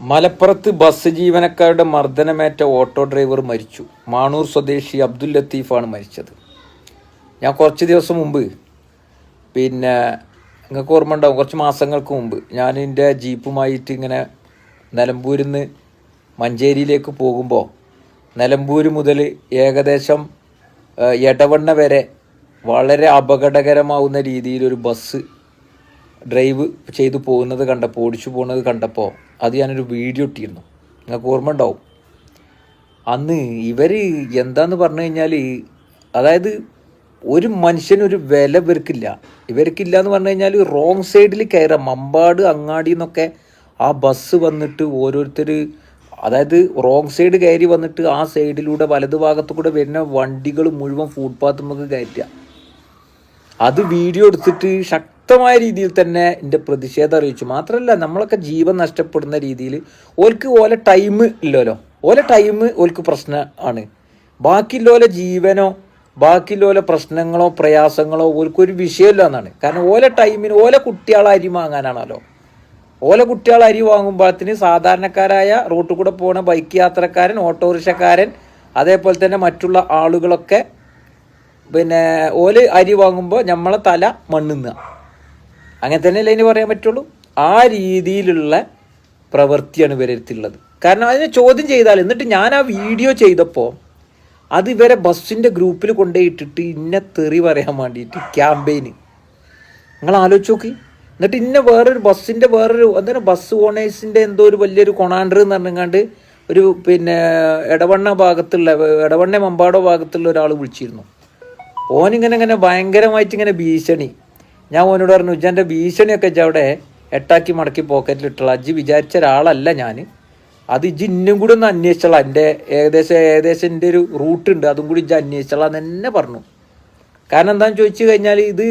മലപ്പുറത്ത് ബസ് ജീവനക്കാരുടെ മർദ്ദനമേറ്റ auto driver മരിച്ചു. മാണൂർ സ്വദേശി അബ്ദുൽ ലത്തീഫാണ് മരിച്ചത്. ഞാൻ കുറച്ച് ദിവസം മുമ്പ് പിന്നെ നിങ്ങൾക്ക് ഓർമ്മ ഉണ്ടാവും കുറച്ച് മാസങ്ങൾക്ക് മുമ്പ് ഞാൻ എന്റെ ജീപ്പുമായിട്ട് ഇങ്ങനെ നിലമ്പൂരിൽ നിന്ന് മഞ്ചേരിയിലേക്ക് പോകുമ്പോൾ നിലമ്പൂർ മുതൽ ഏകദേശം എടവണ്ണ വരെ വളരെ അപകടകരമാവുന്ന രീതിയിലൊരു ബസ് ഡ്രൈവ് ചെയ്തു പോകുന്നത് കണ്ടപ്പോൾ ഓടിച്ചു പോകുന്നത് കണ്ടപ്പോൾ അത് ഞാനൊരു വീഡിയോ ഇട്ടിരുന്നു. നിങ്ങൾക്ക് ഓർമ്മ ഉണ്ടാവും. അന്ന് ഇവർ എന്താന്ന് പറഞ്ഞു കഴിഞ്ഞാൽ അതായത് ഒരു മനുഷ്യനൊരു വില ഇവർക്കില്ല. ഇവർക്കില്ല എന്ന് പറഞ്ഞു കഴിഞ്ഞാൽ റോങ് സൈഡിൽ കയറാം മമ്പാട് അങ്ങാടി എന്നൊക്കെ ആ ബസ് വന്നിട്ട് ഓരോരുത്തർ അതായത് റോങ് സൈഡ് കയറി വന്നിട്ട് ആ സൈഡിലൂടെ വലതു ഭാഗത്തു കൂടെ വരുന്ന വണ്ടികൾ മുഴുവൻ ഫുട്പാത്ത് നമുക്ക് കയറ്റുക. അത് വീഡിയോ എടുത്തിട്ട് ശക്തമായ രീതിയിൽ തന്നെ എന്റെ പ്രതിഷേധം അറിയിച്ചു. മാത്രമല്ല നമ്മളൊക്കെ ജീവൻ നഷ്ടപ്പെടുന്ന രീതിയിൽ ഓൽക്ക് ഓല ടൈം ഇല്ലല്ലോ. ഓല ടൈം ഓൽക്ക് പ്രശ്നം ആണ് ബാക്കിയുള്ളോലെ ജീവനോ ബാക്കിയുള്ളോലെ പ്രശ്നങ്ങളോ പ്രയാസങ്ങളോ ഓൽക്കൊരു വിഷയമില്ല എന്നാണ്. കാരണം ഓല ടൈമിന് ഓല കുട്ടികളെ അരി വാങ്ങാനാണല്ലോ. ഓല കുട്ടികൾ അരി വാങ്ങുമ്പോഴത്തിന് സാധാരണക്കാരായ റോട്ടിൽ കൂടെ പോകുന്ന ബൈക്ക് യാത്രക്കാരൻ ഓട്ടോറിക്ഷക്കാരൻ അതേപോലെ തന്നെ മറ്റുള്ള ആളുകളൊക്കെ പിന്നെ ഓൽ അരി വാങ്ങുമ്പോൾ നമ്മളെ തല മണ്ണുന്ന അങ്ങനെ തന്നെയല്ലേ ഇനി പറയാൻ പറ്റുള്ളൂ? ആ രീതിയിലുള്ള പ്രവൃത്തിയാണ് ഇവരടുത്തുള്ളത് കാരണം അതിനെ ചോദ്യം ചെയ്താൽ എന്നിട്ട് ഞാൻ ആ വീഡിയോ ചെയ്തപ്പോൾ അത് ഇവരെ ബസ്സിന്റെ ഗ്രൂപ്പിൽ കൊണ്ടുപോയിട്ടിട്ട് ഇന്ന തെറി പറയാൻ വേണ്ടിയിട്ട് ക്യാമ്പയിന് നിങ്ങൾ ആലോചിച്ച് നോക്കി. എന്നിട്ട് ഇന്ന വേറൊരു ബസ്സിന്റെ വേറൊരു എന്താണ് ബസ് ഓണേഴ്സിന്റെ എന്തോ ഒരു വലിയൊരു കൊണാണ്ടർ എന്ന് പറഞ്ഞങ്ങാണ്ട് ഒരു പിന്നെ ഇടവണ്ണ ഭാഗത്തുള്ള ഇടവണ്ണ മമ്പാടോ ഭാഗത്തുള്ള ഒരാൾ വിളിച്ചിരുന്നു. ഓനിങ്ങനെ ഇങ്ങനെ ഭയങ്കരമായിട്ട് ഇങ്ങനെ ഭീഷണി. ഞാൻ ഓനോട് പറഞ്ഞു ഉജ്ജാന്റെ ഭീഷണിയൊക്കെ ഇജ്ജ് അവിടെ എട്ടാക്കി മടക്കി പോക്കറ്റിലിട്ടുള്ള അജ്ജി വിചാരിച്ച ഒരാളല്ല ഞാൻ അത് ഇജ്ജ് ഇന്നും കൂടി ഒന്ന് അന്വേഷിച്ചോളാം. എന്റെ ഏകദേശം ഏകദേശം എന്റെ ഒരു റൂട്ട് ഉണ്ട്. അതും കൂടി ഇജ്ജ് അന്വേഷിച്ചോളാം തന്നെ പറഞ്ഞു. കാരണം എന്താണെന്ന് ചോദിച്ചു കഴിഞ്ഞാൽ ഇത്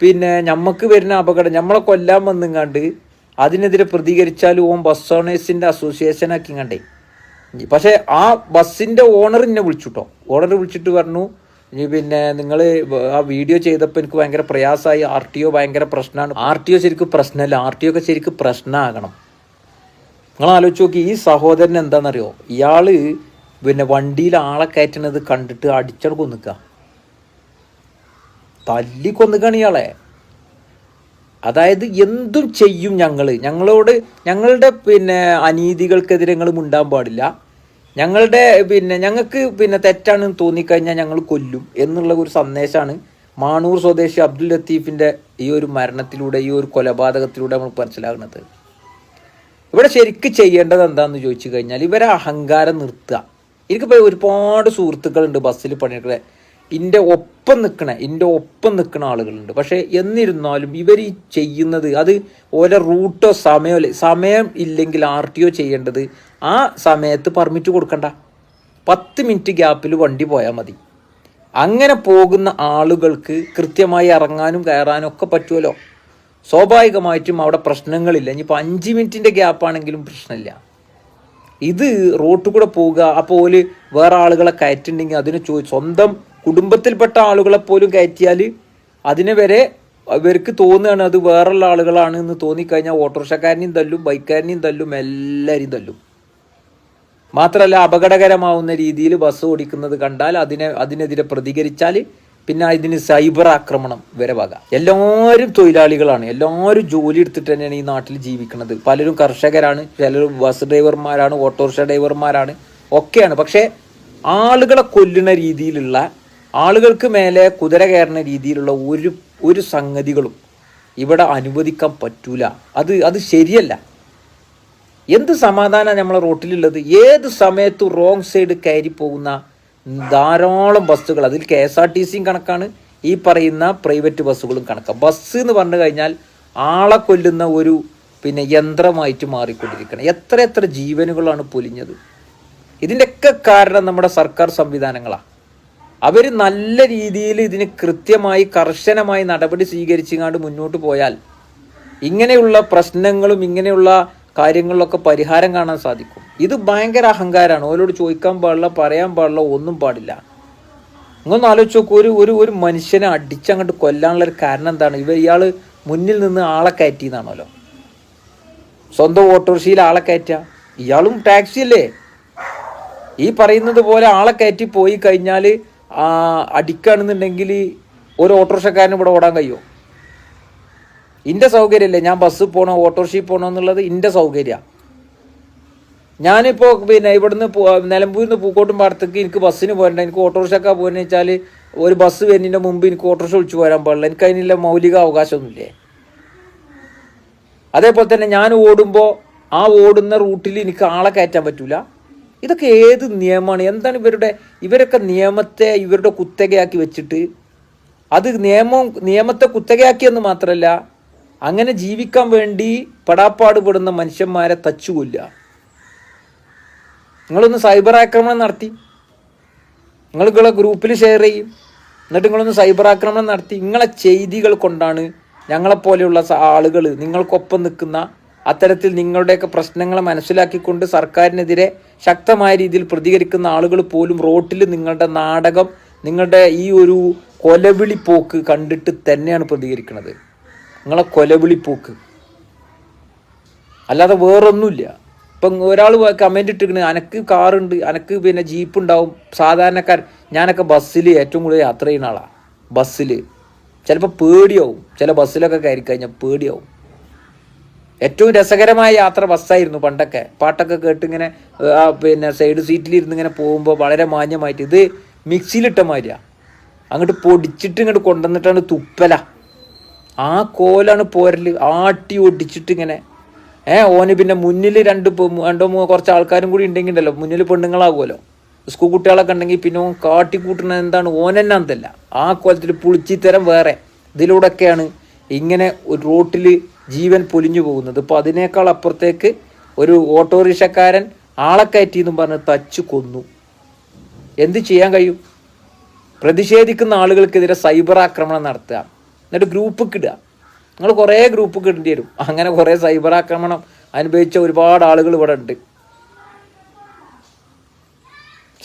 പിന്നെ നമുക്ക് വരുന്ന അപകടം നമ്മളെ കൊല്ലാൻ വന്നിങ്ങാണ്ട് അതിനെതിരെ പ്രതികരിച്ചാൽ ഓൻ ബസ് ഓണേഴ്സിന്റെ കണ്ടേ പക്ഷേ ആ ബസ്സിന്റെ ഓണർ എന്നെ വിളിച്ചുട്ടോ ഓണർ വിളിച്ചിട്ട് പറഞ്ഞു ഇനി പിന്നെ നിങ്ങൾ ആ വീഡിയോ ചെയ്തപ്പോൾ എനിക്ക് ഭയങ്കര പ്രയാസമായി ആർ ടി ഒ ഭയങ്കര പ്രശ്നമാണ് ആർ ടി ഒ ശരിക്കും പ്രശ്നമല്ല ആർ ടി ഒക്കെ ശരിക്കും പ്രശ്നമാകണം നിങ്ങൾ ആലോചിച്ച് നോക്കി ഈ സഹോദരൻ എന്താണെന്നറിയോ? ഇയാൾ പിന്നെ വണ്ടിയിൽ ആളെ കയറ്റണത് കണ്ടിട്ട് അടിച്ചട കൊന്നിക്കുക തല്ലി കൊന്നുകയാണ് ഇയാളെ. അതായത് എന്തും ചെയ്യും ഞങ്ങൾ ഞങ്ങളോട് ഞങ്ങളുടെ പിന്നെ അനീതികൾക്കെതിരെ ഞങ്ങൾ മുണ്ടാൻ പാടില്ല. ഞങ്ങളുടെ പിന്നെ ഞങ്ങൾക്ക് പിന്നെ തെറ്റാണെന്ന് തോന്നിക്കഴിഞ്ഞാൽ ഞങ്ങൾ കൊല്ലും എന്നുള്ള ഒരു സന്ദേശമാണ് മാണൂർ സ്വദേശി അബ്ദുൽ ലത്തീഫിന്റെ ഈ ഒരു മരണത്തിലൂടെ ഈ ഒരു കൊലപാതകത്തിലൂടെ നമ്മൾ മനസ്സിലാകുന്നത്. ഇവിടെ ശരിക്ക് ചെയ്യേണ്ടത് എന്താണെന്ന് ചോദിച്ചു കഴിഞ്ഞാൽ ഇവരെ അഹങ്കാരം നിർത്തുക. എനിക്കിപ്പോൾ ഒരുപാട് സുഹൃത്തുക്കളുണ്ട് ബസ്സിൽ പണിയെടുക്കുന്നത് ഇന്റെ ഒപ്പം നിൽക്കണ ഇന്റെ ഒപ്പം നിൽക്കുന്ന ആളുകളുണ്ട്. പക്ഷേ എന്നിരുന്നാലും ഇവർ ഈ ചെയ്യുന്നത് അത് ഓരോ റൂട്ടോ സമയമോ സമയം ഇല്ലെങ്കിൽ ആർ ടി ഒ ചെയ്യേണ്ടത് ആ സമയത്ത് പെർമിറ്റ് കൊടുക്കണ്ട. പത്ത് മിനിറ്റ് ഗ്യാപ്പിൽ വണ്ടി പോയാൽ മതി. അങ്ങനെ പോകുന്ന ആളുകൾക്ക് കൃത്യമായി ഇറങ്ങാനും കയറാനും ഒക്കെ പറ്റുമല്ലോ സ്വാഭാവികമായിട്ടും അവിടെ പ്രശ്നങ്ങളില്ല. ഇനിയിപ്പോൾ അഞ്ച് മിനിറ്റിന്റെ ഗ്യാപ്പാണെങ്കിലും പ്രശ്നമില്ല. ഇത് റോട്ടിൽ കൂടെ പോവുക അപ്പോൾ ഓൽ വേറെ ആളുകളെ കയറ്റുണ്ടെങ്കിൽ അതിന് സ്വന്തം കുടുംബത്തിൽപ്പെട്ട ആളുകളെ പോലും കയറ്റിയാൽ അതിനെ വരെ ഇവർക്ക് തോന്നുകയാണ് അത് വേറെയുള്ള ആളുകളാണ് എന്ന് തോന്നിക്കഴിഞ്ഞാൽ ഓട്ടോറിക്ഷക്കാരനെയും തല്ലും ബൈക്കാരനെയും തല്ലും എല്ലാവരെയും തല്ലും. മാത്രമല്ല അപകടകരമാവുന്ന രീതിയിൽ ബസ് ഓടിക്കുന്നത് കണ്ടാൽ അതിനെ അതിനെതിരെ പ്രതികരിച്ചാൽ പിന്നെ ഇതിന് സൈബർ ആക്രമണം വരെ വക. എല്ലാവരും തൊഴിലാളികളാണ്. എല്ലാവരും ജോലി എടുത്തിട്ട് തന്നെയാണ് ഈ നാട്ടിൽ ജീവിക്കുന്നത്. പലരും കർഷകരാണ് ചിലരും ബസ് ഡ്രൈവർമാരാണ് ഓട്ടോറിക്ഷ ഡ്രൈവർമാരാണ് ഒക്കെയാണ്. പക്ഷേ ആളുകളെ കൊല്ലുന്ന രീതിയിലുള്ള ആളുകൾക്ക് മേലെ കുതിര കയറുന്ന രീതിയിലുള്ള ഒരു ഒരു സംഗതികളും ഇവിടെ അനുവദിക്കാൻ പറ്റൂല. അത് അത് ശരിയല്ല. എന്ത് സമാധാനമാണ് നമ്മളെ റോട്ടിലുള്ളത്? ഏത് സമയത്തും റോങ് സൈഡ് കയറി പോകുന്ന ധാരാളം ബസ്സുകൾ. അതിൽ കെ എസ് ആർ ടി സിയും കണക്കാണ്. ഈ പറയുന്ന പ്രൈവറ്റ് ബസ്സുകളും കണക്കാണ് ബസ് എന്ന് പറഞ്ഞു കഴിഞ്ഞാൽ ആളെ കൊല്ലുന്ന ഒരു പിന്നെ യന്ത്രമായിട്ട് മാറിക്കൊണ്ടിരിക്കണം. എത്ര എത്ര ജീവനുകളാണ് പൊലിഞ്ഞത്. ഇതിന്റെയൊക്കെ കാരണം നമ്മുടെ സർക്കാർ സംവിധാനങ്ങളാണ് അവർ നല്ല രീതിയിൽ ഇതിന് കൃത്യമായി കർശനമായി നടപടി സ്വീകരിച്ചുകൊണ്ട് മുന്നോട്ട് പോയാൽ ഇങ്ങനെയുള്ള പ്രശ്നങ്ങളും ഇങ്ങനെയുള്ള കാര്യങ്ങളിലൊക്കെ പരിഹാരം കാണാൻ സാധിക്കും. ഇത് ഭയങ്കര അഹങ്കാരമാണ് ഓരോട് ചോദിക്കാൻ പാടില്ല പറയാൻ പാടില്ല ഒന്നും പാടില്ല. നിങ്ങളൊന്ന് ആലോചിച്ച് നോക്കൂ ഒരു ഒരു ഒരു മനുഷ്യനെ അടിച്ചങ്ങോട്ട് കൊല്ലാനുള്ള ഒരു കാരണം എന്താണ്? ഇവ ഇയാൾ മുന്നിൽ നിന്ന് ആളെ കയറ്റിയെന്നാണല്ലോ. സ്വന്തം ഓട്ടോറിക്ഷയിൽ ആളെ കയറ്റുക ഇയാളും ടാക്സി അല്ലേ? ഈ പറയുന്നത് പോലെ ആളെ കയറ്റി പോയി കഴിഞ്ഞാൽ അടിക്കുകയാണെന്നുണ്ടെങ്കിൽ ഒരു ഓട്ടോറിക്ഷക്കാരന് ഇവിടെ ഓടാൻ കഴിയുമോ ഇന്റെ സൗകര്യമല്ലേ? ഞാൻ ബസ്സിൽ പോകണോ ഓട്ടോറിക്ഷയിൽ പോകണോ എന്നുള്ളത് ഇന്റെ സൗകര്യമാണ് ഞാനിപ്പോൾ പിന്നെ ഇവിടുന്ന് നിലമ്പൂരിൽ നിന്ന് പൂക്കോട്ടും പാടത്തേക്ക് എനിക്ക് ബസ്സിന് പോരണ്ട. എനിക്ക് ഓട്ടോറിക്ഷക്കാ പോകുന്നത് വെച്ചാൽ ഒരു ബസ് വരുന്നതിന്റെ മുമ്പ് എനിക്ക് ഓട്ടോറിക്ഷ വിളിച്ചു പോരാൻ പാടില്ല. എനിക്ക് അതിനുള്ള മൗലിക അവകാശമൊന്നുമില്ലേ? അതേപോലെ തന്നെ ഞാൻ ഓടുമ്പോൾ ആ ഓടുന്ന റൂട്ടിൽ എനിക്ക് ആളെ കയറ്റാൻ പറ്റൂല. ഇതൊക്കെ ഏത് നിയമമാണ്? എന്താണ് ഇവരുടെ ഇവരൊക്കെ നിയമത്തെ ഇവരുടെ കുത്തകയാക്കി വെച്ചിട്ട്? അത് നിയമം നിയമത്തെ കുത്തകയാക്കിയെന്ന് മാത്രമല്ല അങ്ങനെ ജീവിക്കാൻ വേണ്ടി പെടാപ്പാടുപെടുന്ന മനുഷ്യന്മാരെ തച്ചുകൊല്ല നിങ്ങളൊന്ന് സൈബർ ആക്രമണം നടത്തി. നിങ്ങൾ നിങ്ങളെ ഗ്രൂപ്പിൽ ഷെയർ ചെയ്യും. എന്നിട്ട് നിങ്ങളൊന്ന് സൈബർ ആക്രമണം നടത്തി. നിങ്ങളെ ചെയ്തികൾ കൊണ്ടാണ് ഞങ്ങളെപ്പോലെയുള്ള ആളുകൾ നിങ്ങൾക്കൊപ്പം നിൽക്കുന്ന അത്തരത്തിൽ നിങ്ങളുടെയൊക്കെ പ്രശ്നങ്ങളെ മനസ്സിലാക്കിക്കൊണ്ട് സർക്കാരിനെതിരെ ശക്തമായ രീതിയിൽ പ്രതികരിക്കുന്ന ആളുകൾ പോലും റോട്ടിൽ നിങ്ങളുടെ നാടകം നിങ്ങളുടെ ഈ ഒരു കൊലവിളി പോക്ക് കണ്ടിട്ട് തന്നെയാണ് പ്രതികരിക്കുന്നത് നിങ്ങളെ കൊലവിളി പോക്ക്. അല്ലാതെ വേറൊന്നുമില്ല. ഇപ്പം ഒരാൾ കമന്റ് ഇട്ടിരിക്കണ് അനക്ക് കാറുണ്ട് അനക്ക് പിന്നെ ജീപ്പ് ഉണ്ടാവും. സാധാരണക്കാർ ഞാനൊക്കെ ബസ്സിൽ ഏറ്റവും കൂടുതൽ യാത്ര ചെയ്യുന്ന ആളാണ് ബസ്സിൽ ചിലപ്പോൾ പേടിയാവും. ചില ബസ്സിലൊക്കെ കയറി കഴിഞ്ഞാൽ പേടിയാവും. ഏറ്റവും രസകരമായ യാത്ര ബസ്സായിരുന്നു പണ്ടൊക്കെ. പാട്ടൊക്കെ കേട്ട് ഇങ്ങനെ ആ പിന്നെ സൈഡ് സീറ്റിലിരുന്ന് ഇങ്ങനെ പോകുമ്പോൾ വളരെ മാന്യമായിട്ട്. ഇത് മിക്സിയിലിട്ട മാതിരിയാണ് അങ്ങോട്ട് പൊടിച്ചിട്ട് ഇങ്ങോട്ട് കൊണ്ടുവന്നിട്ടാണ് തുപ്പല. ആ കോലാണ് പോരൽ ആട്ടി ഒടിച്ചിട്ട് ഇങ്ങനെ. ഏ ഓന് പിന്നെ മുന്നിൽ രണ്ട് രണ്ടോ മൂന്നോ കുറച്ച് ആൾക്കാരും കൂടി ഉണ്ടെങ്കിൽ ഉണ്ടല്ലോ മുന്നിൽ പെണ്ണുങ്ങളാകുമല്ലോ സ്കൂൾ കുട്ടികളൊക്കെ ഉണ്ടെങ്കിൽ പിന്നെ ഓൻ കാട്ടിക്കൂട്ടുന്നത് എന്താണ്? ഓനെന്നെ എന്തല്ല ആ കോലത്തിൽ പുളിച്ചിത്തരം വേറെ. ഇതിലൂടെയൊക്കെയാണ് ഇങ്ങനെ ഒരു റോട്ടിൽ ജീവൻ പൊലിഞ്ഞു പോകുന്നത്. ഇപ്പോൾ അതിനേക്കാൾ അപ്പുറത്തേക്ക് ഒരു ഓട്ടോറിക്ഷക്കാരൻ ആളെ കയറ്റി എന്നും പറഞ്ഞ് തച്ചു കൊന്നു. എന്ത് ചെയ്യാൻ കഴിയും? പ്രതിഷേധിക്കുന്ന ആളുകൾക്കെതിരെ സൈബർ ആക്രമണം നടത്തുക. എന്നിട്ട് ഗ്രൂപ്പ് കിടുക നിങ്ങൾ കുറേ ഗ്രൂപ്പ് കിടേണ്ടി വരും. അങ്ങനെ കുറേ സൈബർ ആക്രമണം അനുഭവിച്ച ഒരുപാട് ആളുകൾ ഇവിടെ ഉണ്ട്.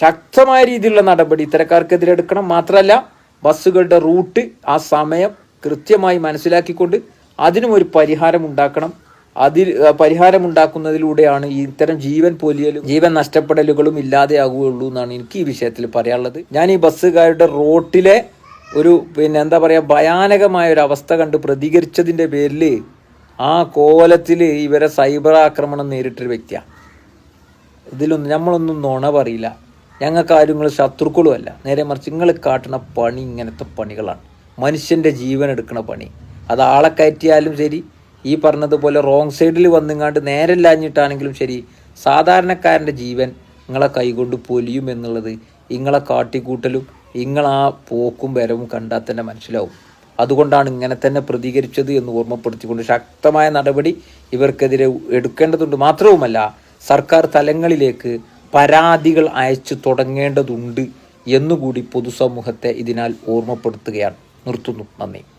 ശക്തമായ രീതിയിലുള്ള നടപടി ഇത്തരക്കാർക്കെതിരെ എടുക്കണം. മാത്രമല്ല ബസ്സുകളുടെ റൂട്ട് ആ സമയം കൃത്യമായി മനസ്സിലാക്കിക്കൊണ്ട് അതിനും ഒരു പരിഹാരം ഉണ്ടാക്കണം. അതിൽ ആ, പരിഹാരം ഉണ്ടാക്കുന്നതിലൂടെയാണ് ഈ ഇത്തരം ജീവൻ പൊലിയലും ജീവൻ നഷ്ടപ്പെടലുകളും ഇല്ലാതെയാകുകയുള്ളൂ എന്നാണ് എനിക്ക് ഈ വിഷയത്തിൽ പറയാനുള്ളത്. ഞാൻ ഈ ബസ്സുകാരുടെ റോട്ടിലെ ഒരു പിന്നെ എന്താ പറയുക ഭയാനകമായ ഒരു അവസ്ഥ കണ്ട് പ്രതികരിച്ചതിന്റെ പേരിൽ ആ കോലത്തിൽ ഇവരെ സൈബർ ആക്രമണം നേരിട്ടൊരു വ്യക്തിയാണ്. ഇതിലൊന്നും നമ്മളൊന്നും നുണ പറയില്ല. ഞങ്ങൾക്ക് ആരും നിങ്ങൾ ശത്രുക്കളും അല്ല നേരെ മറിച്ച് നിങ്ങൾ കാട്ടുന്ന പണി ഇങ്ങനത്തെ പണികളാണ്. മനുഷ്യന്റെ ജീവൻ എടുക്കുന്ന പണി. അത് ആളെ കയറ്റിയാലും ശരി. ഈ പറഞ്ഞതുപോലെ റോങ് സൈഡിൽ വന്നിങ്ങാണ്ട് നേരല്ലാഞ്ഞിട്ടാണെങ്കിലും ശരി. സാധാരണക്കാരന്റെ ജീവൻ നിങ്ങളെ കൈകൊണ്ട് പൊലിയും എന്നുള്ളത് ഇങ്ങളെ കാട്ടിക്കൂട്ടലും ഇങ്ങളാ പോക്കും വരവും കണ്ടാൽ തന്നെ മനസ്സിലാവും. അതുകൊണ്ടാണ് ഇങ്ങനെ തന്നെ പ്രതികരിച്ചത് എന്ന് ഓർമ്മപ്പെടുത്തിക്കൊണ്ട് ശക്തമായ നടപടി ഇവർക്കെതിരെ എടുക്കേണ്ടതുണ്ട്. മാത്രവുമല്ല സർക്കാർ തലങ്ങളിലേക്ക് പരാതികൾ അയച്ചു തുടങ്ങേണ്ടതുണ്ട് എന്നുകൂടി പൊതുസമൂഹത്തെ ഇതിനാൽ ഓർമ്മപ്പെടുത്തുകയാണ്. നിർത്തുന്നു. നന്ദി.